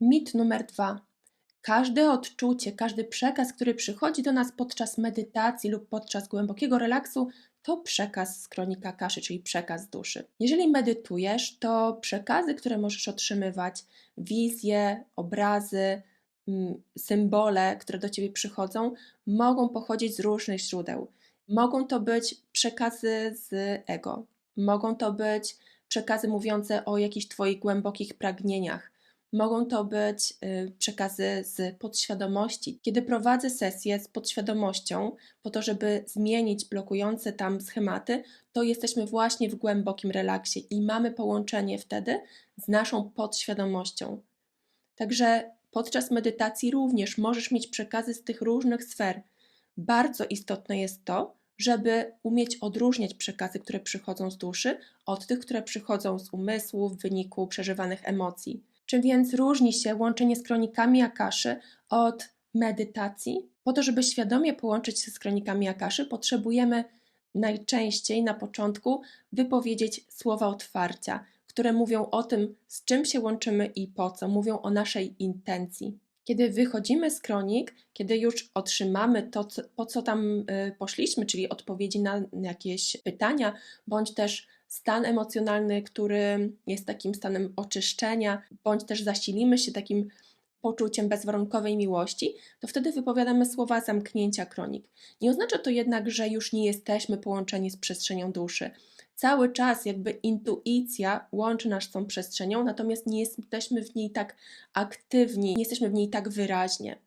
Mit numer dwa. Każde odczucie, każdy przekaz, który przychodzi do nas podczas medytacji lub podczas głębokiego relaksu, to przekaz z kronika kaszy, czyli przekaz duszy. Jeżeli medytujesz, to przekazy, które możesz otrzymywać, wizje, obrazy, mm, symbole, które do ciebie przychodzą, mogą pochodzić z różnych źródeł. Mogą to być przekazy z ego, mogą to być przekazy mówiące o jakichś Twoich głębokich pragnieniach, mogą to być y, przekazy z podświadomości. Kiedy prowadzę sesję z podświadomością, po to, żeby zmienić blokujące tam schematy, to jesteśmy właśnie w głębokim relaksie i mamy połączenie wtedy z naszą podświadomością. Także podczas medytacji również możesz mieć przekazy z tych różnych sfer. Bardzo istotne jest to, żeby umieć odróżniać przekazy, które przychodzą z duszy, od tych, które przychodzą z umysłu w wyniku przeżywanych emocji. Czym więc różni się łączenie z kronikami Akaszy od medytacji? Po to, żeby świadomie połączyć się z kronikami Akaszy, potrzebujemy najczęściej na początku wypowiedzieć słowa otwarcia, które mówią o tym, z czym się łączymy i po co, mówią o naszej intencji. Kiedy wychodzimy z kronik, kiedy już otrzymamy to, po co tam y, poszliśmy, czyli odpowiedzi na jakieś pytania, bądź też stan emocjonalny, który jest takim stanem oczyszczenia, bądź też zasilimy się takim poczuciem bezwarunkowej miłości, to wtedy wypowiadamy słowa zamknięcia kronik. Nie oznacza to jednak, że już nie jesteśmy połączeni z przestrzenią duszy. Cały czas jakby intuicja łączy nas z tą przestrzenią, natomiast nie jesteśmy w niej tak aktywni, nie jesteśmy w niej tak wyraźnie.